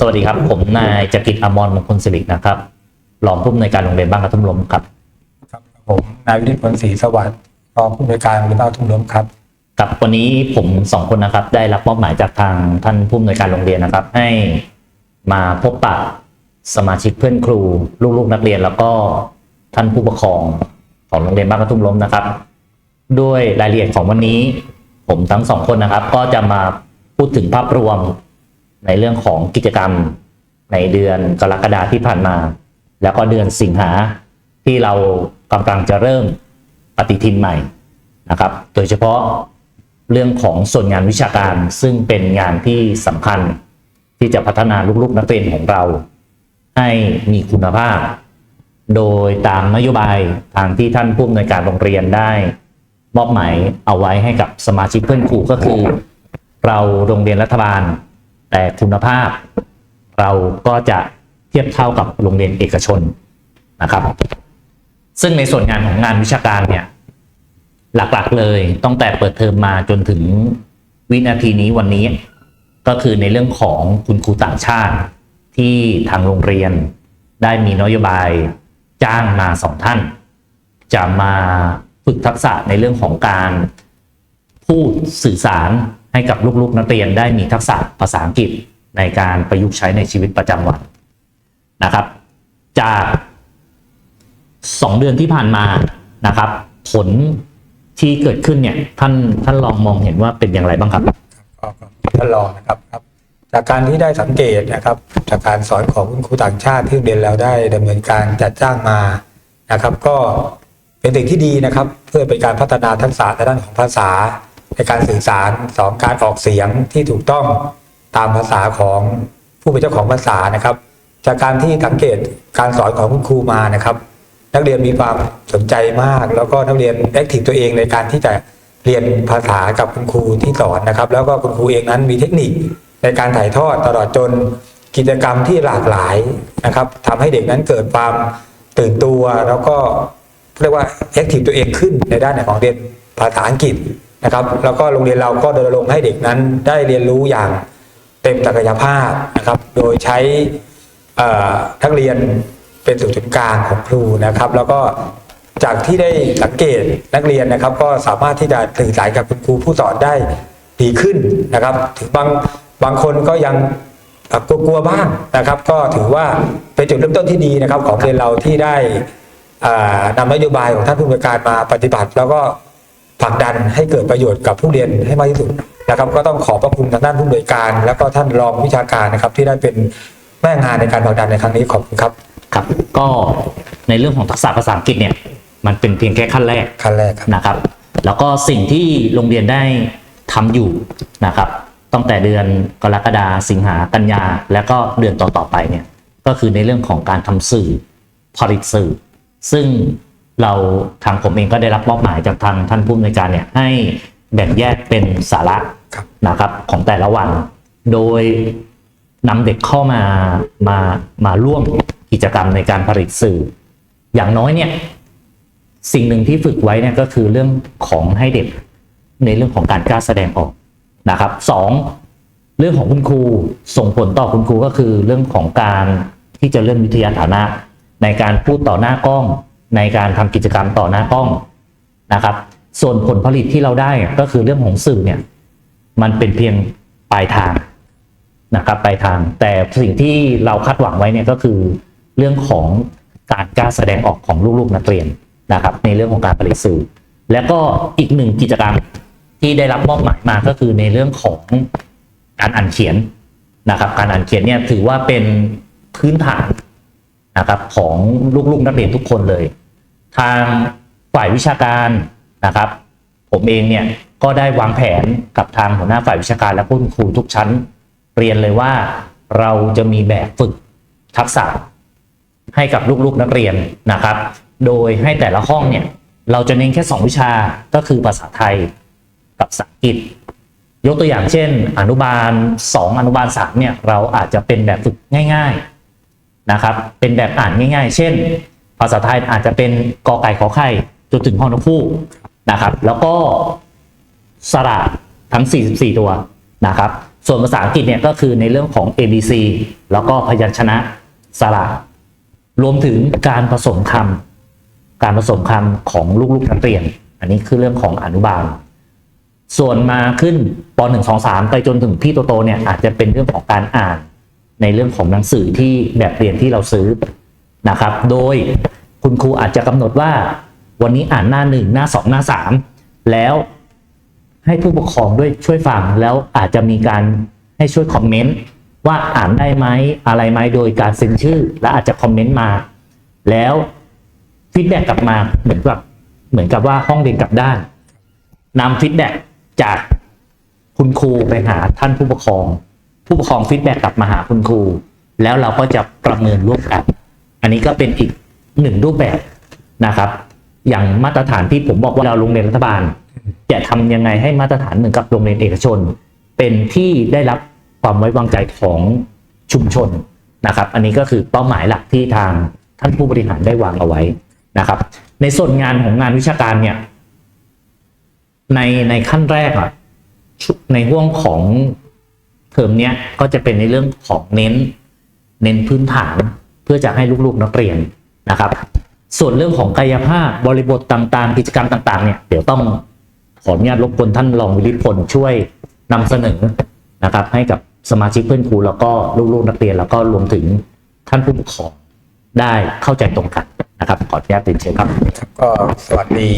ครับสวัสดีครับ ผมนายจักริดอมรมงคลสิรินะครับรองผู้อำนวยการโรงเรียนบ้านกระทุ่มล้มครับครับผมนายวินิจผลศรีสวัสดิ์รองผู้อำนวยการโรงเรียนบ้านทุ่งล้มครับครับวันนี้ผมสองคนนะครับ ได้รับมอบหมายจากทางท่านผู้อำนวยการโรงเรียนนะครับ ให้มาพบปะสมาชิกเพื่อนครู ลูกๆนักเรียน แล้วก็ท่านผู้ปกครองของโรงเรียนบ้านกระทุ่มล้มนะครับ ด้วยรายละเอียดของวันนี้ ผมทั้งสองคนนะครับ ก็จะมาพูดถึงภาพรวม ในเรื่องของกิจกรรมในเดือนกรกฎาที่ผ่านมา แล้วก็เดือนสิงหาที่เรากำลังจะเริ่มปฏิทินใหม่นะครับ โดยเฉพาะเรื่องของส่วนงานวิชาการซึ่งเป็นงานที่สำคัญที่จะพัฒนาลูกๆนักเรียนของเรา ให้มีคุณภาพ โดยตามนโยบายทางที่ท่านผู้อำนวยการโรงเรียนได้ มอบหมายเอาไว้ให้กับสมาชิกเพื่อนครูก็คือ เราโรงเรียนรัฐบาล แต่คุณภาพ เราก็จะเทียบเท่ากับโรงเรียนเอกชนนะครับ ซึ่งในส่วนงานของงานวิชาการเนี่ย หลักๆเลยตั้งแต่เปิดเทอมมาจนถึงวินาทีนี้วันนี้ ก็คือในเรื่องของคุณครูต่างชาติ ที่ทางโรงเรียนได้มีนโยบายจ้างมาสองท่าน จะมาฝึกทักษะในเรื่องของการพูดสื่อสาร ให้กับลูกๆนักเรียนได้มีทักษะภาษาอังกฤษในการประยุกต์ใช้ในชีวิตประจำวันนะครับ จากสองเดือนที่ผ่านมานะครับ ผลที่เกิดขึ้นเนี่ยท่านท่านลองมองเห็นว่าเป็นอย่างไรบ้างครับท่านรองนะครับครับจากการที่ได้สังเกตนะครับ จากการสอนของคุณครูต่างชาติที่เรียนเราได้ดำเนินการจัดจ้างมานะครับ ก็เป็นสิ่งที่ดีนะครับ เพื่อเป็นการพัฒนาทักษะในด้านของภาษา ในการสื่อสารสองการออกเสียงที่ถูกต้องตามภาษาของผู้เป็นเจ้าของภาษานะครับ จากการที่สังเกตการสอนของคุณครูมานะครับ นักเรียนมีความสนใจมาก แล้วก็นักเรียนแอคทีฟตัวเองในการที่จะเรียนภาษากับคุณครูที่สอนนะครับ แล้วก็คุณครูเองนั้นมีเทคนิคในการถ่ายทอดตลอดจนกิจกรรมที่หลากหลายนะครับทำให้เด็กนั้นเกิดความตื่นตัวแล้วก็เรียกว่าแอคทีฟตัวเองขึ้นในด้านของเรียนภาษาอังกฤษ นะครับ แล้วก็โรงเรียนเราก็รณรงค์ให้เด็กนั้นได้เรียนรู้อย่างเต็มศักยภาพนะครับ โดยใช้เอ่อนักเรียนเป็นศูนย์ศูนย์กลางของครูนะครับ แล้วก็จากที่ได้สังเกตนักเรียนนะครับ ก็สามารถที่จะสื่อสารกับคุณครูผู้สอนได้ดีขึ้นนะครับ ถึงบางบางคนก็ยังกลัวๆบ้างนะครับ ก็ถือว่าเป็นจุดเริ่มต้นที่ดีนะครับ ของเรียนเราที่ได้นำนโยบายของท่านผู้บริการมาปฏิบัติ แล้วก็ ผลักดันให้เกิดประโยชน์กับผู้เรียนให้มากที่สุดนะครับ ก็ต้องขอบพระคุณทางด้านผู้บริการ แล้วก็ท่านรองวิชาการนะครับ ที่ได้เป็นแม่งานในการผลักดันในครั้งนี้ขอบคุณครับครับ ก็ในเรื่องของทักษะภาษาอังกฤษเนี่ยมันเป็นเพียงแค่ขั้นแรกขั้นแรกครับนะครับ แล้วก็สิ่งที่โรงเรียนได้ทำอยู่นะครับตั้งแต่เดือนกรกฎาสิงหากันยา แล้วก็เดือนต่อๆไปเนี่ยก็คือในเรื่องของการทำสื่อผลิตสื่อ ซึ่ง เราทางผมเองก็ได้รับมอบหมายจากทางท่านผู้อำนวยการเนี่ยให้แบ่งแยกเป็นสาระครับนะครับของแต่ละวัน โดยนำเด็กเข้ามามามาร่วมกิจกรรมในการผลิตสื่อ อย่างน้อยเนี่ยสิ่งหนึ่งที่ฝึกไว้เนี่ยก็คือเรื่องของให้เด็กในเรื่องของการกล้าแสดงออกนะครับสองเรื่องของคุณครูส่งผลต่อคุณครูก็คือเรื่องของการที่จะเลื่อนวิทยาฐานะ ในการพูดต่อหน้ากล้อง ในการทำกิจกรรมต่อหน้ากล้องนะครับ ส่วนผลผลิตที่เราได้ก็คือเรื่องของสื่อเนี่ยมันเป็นเพียงปลายทางนะครับปลายทาง แต่สิ่งที่เราคาดหวังไว้เนี่ยก็คือเรื่องของการกล้าแสดงออกของลูกๆนักเรียนนะครับ ในเรื่องของการผลิตสื่อ แล้วก็อีกหนึ่งกิจกรรมที่ได้รับมอบหมายมาก็คือในเรื่องของการอ่านเขียนนะครับ การอ่านเขียนเนี่ยถือว่าเป็นพื้นฐาน นะครับของลูกๆนักเรียนทุกคนเลย ทางฝ่ายวิชาการนะครับ ผมเองเนี่ยก็ได้วางแผนกับทางหัวหน้าฝ่ายวิชาการและผู้ครูทุกชั้น เรียนเลยว่าเราจะมีแบบฝึกทักษะให้กับลูกๆนักเรียนนะครับ โดยให้แต่ละห้องเนี่ยเราจะเน้นแค่ 2 วิชาก็คือภาษาไทยกับภาษาอังกฤษ ยกตัวอย่างเช่น อนุบาล 2 อนุบาล3เนี่ยเราอาจจะเป็นแบบฝึกง่าย ๆ นะครับ เป็นแบบอ่านง่าย ๆ เช่น ภาษาไทยอาจจะเป็นกอไก่ขอไข่จนถึงฮองนกคู่นะครับ แล้วก็สระทั้ง 44 ตัวนะครับ ส่วนภาษาอังกฤษเนี่ยก็คือในเรื่องของ A B C แล้วก็พยัญชนะสระรวมถึงการผสมคำการผสมคำของลูกๆนักเรียน อันนี้คือเรื่องของอนุบาล ส่วนมาขึ้นป .1 2 3 ไปจนถึงพี่โตๆเนี่ยอาจจะเป็นเรื่องของการอ่าน ในเรื่องของหนังสือที่แบบเรียนที่เราซื้อนะครับ โดยคุณครูอาจจะกำหนดว่า วันนี้อ่านหน้าหนึ่งหน้าสองหน้าสามแล้วให้ผู้ปกครองด้วยช่วยฟังแล้วอาจจะมีการให้ช่วยคอมเมนต์ว่าอ่านได้ไหมอะไรไหมโดยการเซ็นชื่อ และอาจจะคอมเมนต์มา แล้วฟีดแบ็กกลับมาเหมือนกับเหมือนกับว่าห้องเรียนกลับด้านนำฟีดแบ็กจากคุณครูไปหาท่านผู้ปกครอง ผู้ปกครองฟีดแบ็กกลับมาหาคุณครู แล้วเราก็จะประเมินร่วมกัน อันนี้ก็เป็นอีกหนึ่งรูปแบบนะครับ อย่างมาตรฐานที่ผมบอกว่าเราโรงเรียนรัฐบาล จะทำยังไงให้มาตรฐานเหมือนกับโรงเรียนเอกชน เป็นที่ได้รับความไว้วางใจของชุมชนนะครับ อันนี้ก็คือเป้าหมายหลักที่ทางท่านผู้บริหารได้วางเอาไว้นะครับ ในส่วนงานของงานวิชาการเนี่ยในในขั้นแรกอะในห่วงของ เทอมเนี้ยก็จะเป็นในเรื่องของเน้น เน้นพื้นฐานเพื่อจะให้ลูกๆนักเรียนนะครับ ส่วนเรื่องของกายภาพบริบทต่างๆ กิจกรรมต่างๆเนี่ยเดี๋ยวต้องขออนุญาตรบกวนท่านรองวิริพลช่วยนำเสนอนะครับ ให้กับสมาชิกเพื่อนครูแล้วก็ลูกๆนักเรียน แล้วก็รวมถึงท่านผู้ปกครองได้เข้าใจตรงกันนะครับขออนุญาตติดเชิญครับครับก็สวัสดี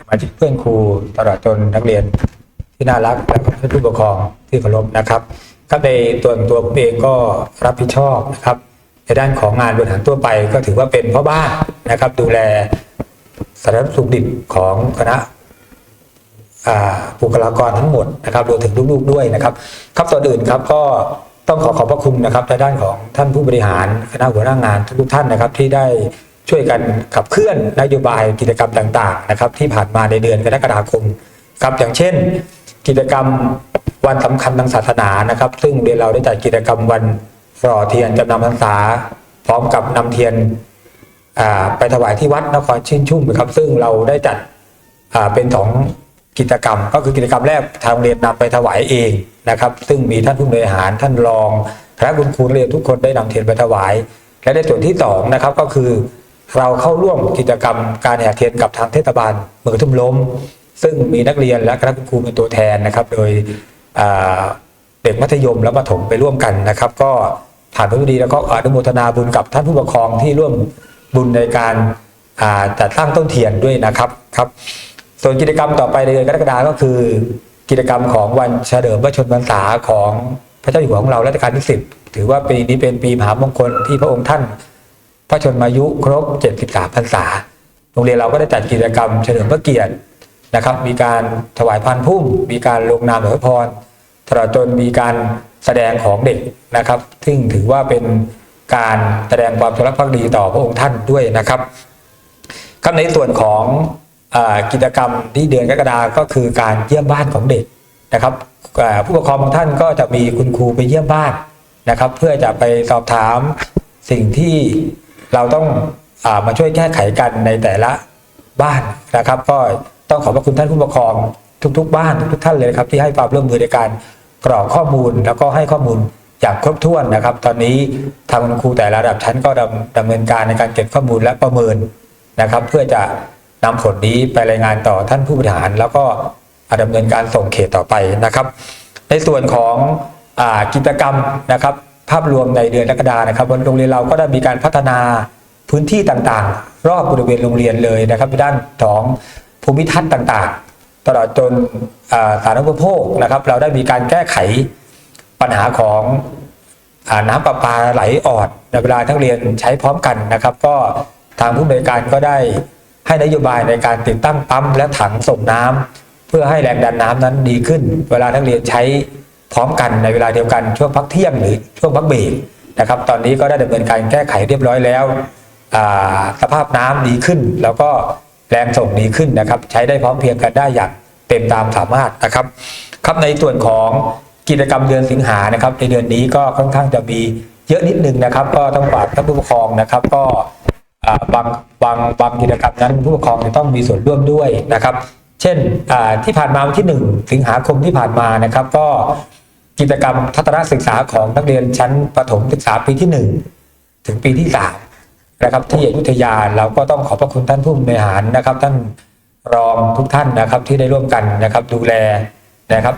สมาชิกเพื่อนครูตลอดจนนักเรียน ที่น่ารักและก็ผู้ปกครองที่เคารพนะครับครับในตัวตัวผมเองก็รับผิดชอบนะครับในด้านของงานบริหารทั่วไปก็ถือว่าเป็นพ่อบ้านนะครับ ดูแลสารสุขดิบของคณะบุคลากรทั้งหมดนะครับรวมถึงลูกๆด้วยนะครับ ครับต่อนอื่นครับก็ต้องขอขอบพระคุณนะครับในด้านของท่านผู้บริหารคณะหัวหน้างานทุกๆท่านนะครับ ที่ได้ช่วยกันขับเคลื่อนนโยบายกิจกรรมต่าง ๆ นะครับ ที่ผ่านมาในเดือนกรกฎาคมครับอย่างเช่น กิจกรรมวันสำคัญทางศาสนานะครับ ซึ่งเดือนเราได้จัดกิจกรรมวันรอเทียนจำนำพรรษา พร้อมกับนำเทียนไปถวายที่วัดนครชื่นชุ่มนะครับ ซึ่งเราได้จัดเป็นสองกิจกรรม ก็คือกิจกรรมแรกทางเรียนนำไปถวายเองนะครับ ซึ่งมีท่านผู้บริหารท่านรองคณะคุณครูเรียนทุกคนได้นำเทียนไปถวาย และในส่วนที่สองนะครับก็คือเราเข้าร่วมกิจกรรมการแห่เทียนกับทางเทศบาลเมืองทุ่มล้ม ซึ่งมีนักเรียนและคณะคุณครูเป็นตัวแทนนะครับ โดยเด็กมัธยมและประถมไปร่วมกันนะครับ ก็ผ่านพระดีแล้วก็อนุโมทนาบุญกับท่านผู้ปกครองที่ร่วมบุญในการจัดตั้งต้นเทียนด้วยนะครับครับ ส่วนกิจกรรมต่อไปในเดือนกรกฎาคมก็คือ กิจกรรมของวันเฉลิมพระชนมพรรษาของพระเจ้าอยู่หัวของเรารัชกาลที่สิบถือว่าปีนี้เป็นปีมหามงคลที่พระองค์ท่าน พระชนมายุครบ 73พรรษาโรงเรียนเราก็ได้จัดกิจกรรมเฉลิมพระเกียรติ นะครับ มีการถวายพานพุ่ม มีการลงนามอวยพรตลอดจนมีการแสดงของเด็กนะครับ ซึ่งถือว่าเป็นการแสดงความจงรักภักดีต่อพระองค์ท่านด้วยนะครับครับในส่วนของอกิจกรรมที่เดือนกรกฎาก็คือการเยี่ยมบ้านของเด็กนะครับผู้ปกครองบางท่านก็จะมีคุณครูไปเยี่ยมบ้านนะครับ เพื่อจะไปสอบถามสิ่งที่เราต้องอมาช่วยแก้ไขกันในแต่ละบ้านนะครับ ก็ ต้องขอบพระคุณท่านผู้ปกครองทุก ๆ บ้านทุกท่านเลยครับที่ให้ความร่วมมือในการกรอกข้อมูลแล้วก็ให้ข้อมูลอย่างครบถ้วนนะครับ ตอนนี้ทางคุณครูแต่ละระดับชั้นก็ดำดำเนินการในการเก็บข้อมูลและประเมินนะครับ เพื่อจะนำผลนี้ไปรายงานต่อท่านผู้บริหาร แล้วก็ดำเนินการส่งเขตต่อไปนะครับ ในส่วนของอกิจกรรมนะครับ ภาพรวมในเดือนกรกฎานะครับโรงเรียนเราก็ได้มีการพัฒนาพื้นที่ต่างๆ รอบบริเวณโรงเรียนเลยนะครับด้านของ ภูมิทัศน์ต่างๆ ตลอดจนสาธารณูปโภคนะครับ เราได้มีการแก้ไขปัญหาของอน้ำประปาไหลออดในเวลาทั้งเรียนใช้พร้อมกันนะครับ ก็ทางผู้บริการก็ได้ให้นโยบายในการติดตั้งปั๊มและถังส่งน้ำเพื่อให้แรงดันน้ำนั้นดีขึ้น เวลานักเรียนใช้พร้อมกันในเวลาเดียวกันช่วงพักเที่ยงหรือช่วงพักเบรกนะครับ ตอนนี้ก็ได้ดำเนินการแก้ไขเรียบร้อยแล้วสภาพน้ำดีขึ้น แล้วก็ แรงส่งดีขึ้นนะครับ ใช้ได้พร้อมเพรียงกันได้อย่างเต็มตามสามารถนะครับ ครับในส่วนของกิจกรรมเดือนสิงหานะครับ ในเดือนนี้ก็ค่อนข้างจะมีเยอะนิดนึงนะครับ ก็ต้องฝากท่านผู้ปกครองนะครับ ก็บางบางบางกิจกรรมนั้นผู้ปกครองจะต้องมีส่วนร่วมด้วยนะครับ เช่นที่ผ่านมาวันที่หนึ่งสิงหาคมที่ผ่านมานะครับ ก็กิจกรรมทัศนศึกษาของนักเรียนชั้นประถมศึกษาปีที่หนึ่งถึงปีที่สาม นะครับที่อยุธยาเราก็ต้องขอบพระคุณท่านผู้บริหารนะครับ ท่านรองทุกท่านนะครับที่ได้ร่วมกันนะครับ ดูแลนะครับ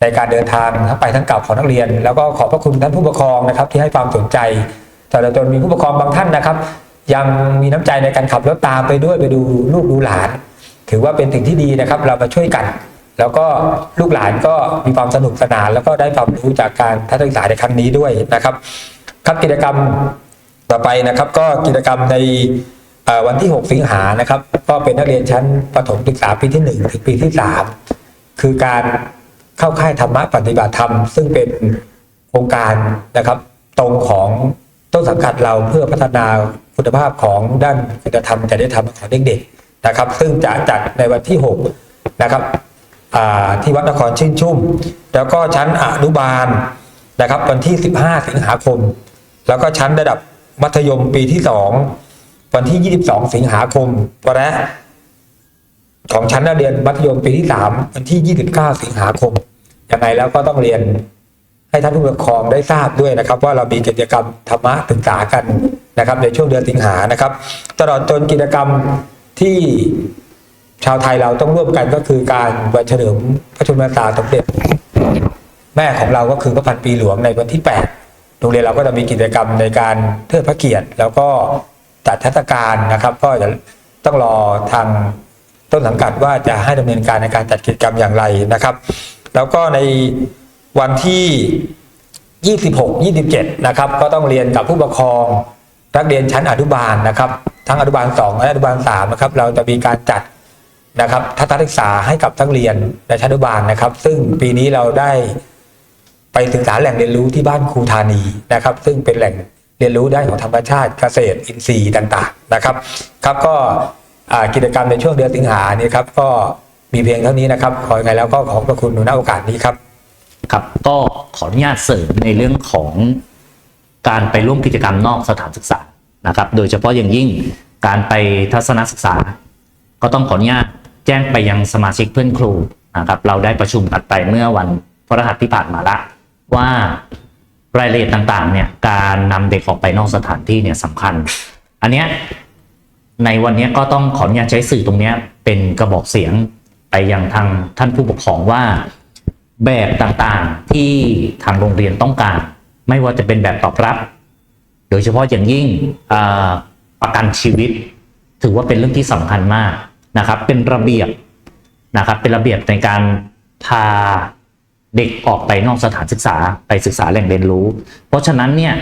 ในการเดินทางทั้งไปทั้งกลับของนักเรียน แล้วก็ขอบพระคุณท่านผู้ปกครองนะครับ ที่ให้ความสนใจแต่ละจนมีผู้ปกครองบางท่านนะครับ ยังมีน้ำใจในการขับรถตามไปด้วยไปดูลูกดูหลาน ถือว่าเป็นสิ่งที่ดีนะครับ เรามาช่วยกัน แล้วก็ลูกหลานก็มีความสนุกสนาน แล้วก็ได้ความรู้จากการทัศนศึกษาในครั้งนี้ด้วยนะครับครับกิจกรรม ต่อไปนะครับก็กิจกรรมในวันที่ 6 สิงหานะครับ ก็เป็นนักเรียนชั้นประถมศึกษาปีที่ 1 ถึงปีที่ 3 คือการเข้าค่ายธรรมะปฏิบัติธรรม ซึ่งเป็นโครงการนะครับ ตรงของต้นสังกัดเราเพื่อพัฒนาคุณภาพของด้านคุณธรรมจริยธรรมของเด็กๆนะครับ ซึ่งจะจัดในวันที่ 6 นะครับที่วัดนครชื่นชุ่ม แล้วก็ชั้นอนุบาลนะครับ วันที่ 15 สิงหาคม แล้วก็ชั้นระดับ มัธยมปีที่2วันที่ 22 สิงหาคมและของชั้นเรียนมัธยมปีที่3วันที่ 29 สิงหาคมยังไงแล้วก็ต้องเรียนให้ท่านผู้ปกครองได้ทราบด้วยนะครับ ว่าเรามีกิจกรรมธรรมะศึกษากันนะครับ ในช่วงเดือนสิงหานะครับ ตลอดจนกิจกรรมที่ชาวไทยเราต้องร่วมกันก็คือการวันเฉลิมพระชนมพรรษาสมเด็จ แม่ของเราก็คือพระพันปีหลวงในวันที่ 8 โรงเรียนเราก็จะมีกิจกรรมในการเทิดพระเกียรติ แล้วก็จัดเทศกาลนะครับ ก็จะต้องรอทางต้นสังกัดว่าจะให้ดำเนินการในการจัดกิจกรรมอย่างไรนะครับ แล้วก็ในวันที่ 26 27 นะครับ ก็ต้องเรียนกับผู้ปกครองนักเรียนชั้นอนุบาลนะครับ ทั้งอนุบาล 2 และอนุบาล 3 นะครับ เราจะมีการจัดนะครับทัศนศึกษาให้กับนักเรียนในชั้นอนุบาลนะครับ ซึ่งปีนี้เราได้ ไปศึกษาแหล่งเรียนรู้ที่บ้านครูธานีนะครับ ซึ่งเป็นแหล่งเรียนรู้ด้านของธรรมชาติเกษตรอินทรีย์ต่างๆนะครับ ครับก็กิจกรรมในช่วงเดือนสิงหานี้ครับก็มีเพียงเท่านี้นะครับ ขอยังไงแล้วก็ขอบพระคุณในโอกาสนี้ครับ ครับก็ขออนุญาตเสริมในเรื่องของการไปร่วมกิจกรรมนอกสถานศึกษานะครับ โดยเฉพาะอย่างยิ่งการไปทัศนศึกษา ก็ต้องขออนุญาตแจ้งไปยังสมาชิกเพื่อนครูนะครับ เราได้ประชุมกันไปเมื่อวันพฤหัสที่ผ่านมาละ ว่ารายละเอียดต่างๆเนี่ยการนำเด็กออกไปนอกสถานที่เนี่ยสำคัญ อันเนี้ยในวันนี้ก็ต้องขออนุญาตใช้สื่อตรงเนี้ยเป็นกระบอกเสียงไปยังทางท่านผู้ปกครองว่าแบบต่างๆที่ทางโรงเรียนต้องการ ไม่ว่าจะเป็นแบบตอบรับ โดยเฉพาะอย่างยิ่งประกันชีวิต ถือว่าเป็นเรื่องที่สำคัญมากนะครับ เป็นระเบียบนะครับเป็นระเบียบในการพา เด็กออกไปนอกสถานศึกษาไปศึกษาแหล่งเรียนรู้ เพราะฉะนั้นเนี่ย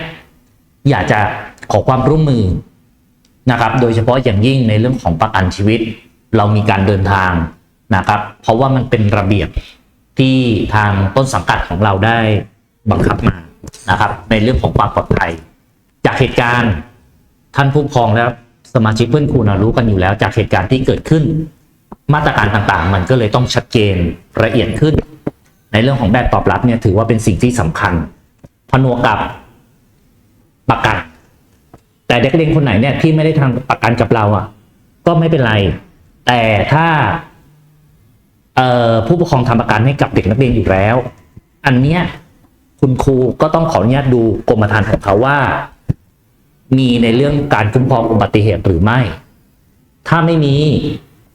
อยากจะขอความร่วมมือนะครับ โดยเฉพาะอย่างยิ่งในเรื่องของประกันชีวิต เรามีการเดินทางนะครับ เพราะว่ามันเป็นระเบียบที่ทางต้นสังกัดของเราได้บังคับมานะครับ ในเรื่องของความปลอดภัย จากเหตุการณ์ท่านผู้ปกครองและสมาชิกเพื่อนครูนะรู้กันอยู่แล้ว จากเหตุการณ์ที่เกิดขึ้น มาตรการต่างๆ มันก็เลยต้องชัดเจนละเอียดขึ้น ในเรื่องของแบบตอบรับเนี่ยถือว่าเป็นสิ่งที่สำคัญผนวกกับประกัน แต่เด็กเรียนคนไหนเนี่ยที่ไม่ได้ทำประกันกับเราอะ ก็ไม่เป็นไร แต่ถ้าผู้ปกครองทำประกันให้กับเด็กนักเรียนอยู่แล้ว อันเนี้ยคุณครูก็ต้องขออนุญาตดูกรมธรรม์ของเขาว่า มีในเรื่องการคุ้มครองอุบัติเหตุหรือไม่ ถ้าไม่มี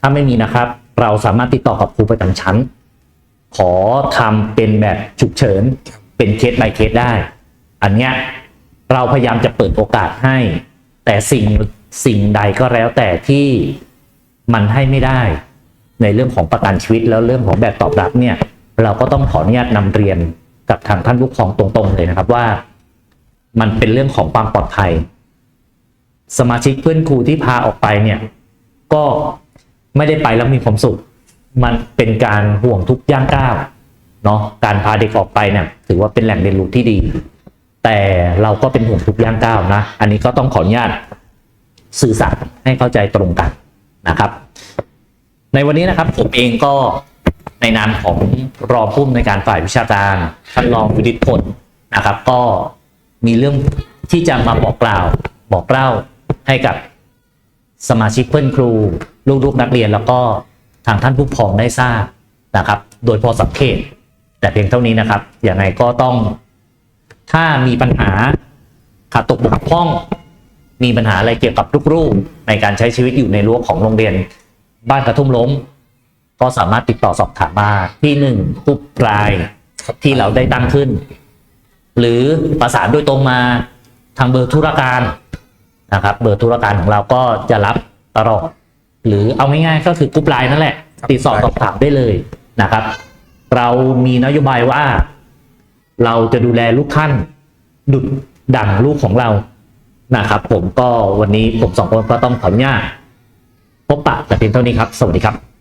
ถ้าไม่มีนะครับ เราสามารถติดต่อกับครูประจำชั้น ขอทำเป็นแบบฉุกเฉินเป็นเคส by เคสได้ อันเนี้ยเราพยายามจะเปิดโอกาสให้ แต่สิ่งสิ่งใดก็แล้วแต่ที่มันให้ไม่ได้ ในเรื่องของประกันชีวิตแล้วเรื่องของแบบตอบรับเนี่ยเราก็ต้องขออนุญาตนำเรียนกับทางท่านผู้ปกครองตรงๆเลยนะครับว่า มันเป็นเรื่องของความปลอดภัย สมาชิกเพื่อนครูที่พาออกไปเนี่ย ก็ไม่ได้ไปแล้วมีความสุข มันเป็นการห่วงทุกย่างก้าวเนาะการพาเด็กออกไปเนี่ยถือว่าเป็นแหล่งเรียนรู้ที่ดี แต่เราก็เป็นห่วงทุกย่างก้าวนะ อันนี้ก็ต้องขออนุญาตสื่อสารให้เข้าใจตรงกันนะครับ ในวันนี้นะครับผมเองก็ในนามของรองผู้อำนวยการฝ่ายวิชาการท่านรองวิดิตผลนะครับ ก็มีเรื่องที่จะมาบอกกล่าวบอกเล่าให้กับสมาชิกเพื่อนครู ลูกๆนักเรียนแล้วก็ ทางท่านผู้ปกครองได้ทราบนะครับ โดยพอสังเกต แต่เพียงเท่านี้นะครับอยังไงก็ต้องถ้ามีปัญหาขาดตกบกพร่อง มีปัญหาอะไรเกี่ยวกับลูกๆในการใช้ชีวิตอยู่ในรั้วของโรงเรียน บ้านกระทุ่มล้ม ก็สามารถติดต่อสอบถามมาที่หนึ่งปุ๊บรายที่เราได้ตั้งขึ้น หรือประสานโดยตรงมาทางเบอร์ธุรการนะครับ เบอร์ธุรการของเราก็จะรับตลอด หรือเอาง่ายๆก็คือกรุ๊ปไลน์นั่นแหละครับติดต่อสอบถามได้เลยนะครับ เรามีนโยบายว่า เราจะดูแลลูกท่าน ดุดดั่งลูกของเรานะครับ ผมก็วันนี้ผมสองคนก็ต้องขออนุญาตพบปะแต่เพียงเท่านี้ครับ สวัสดีครับ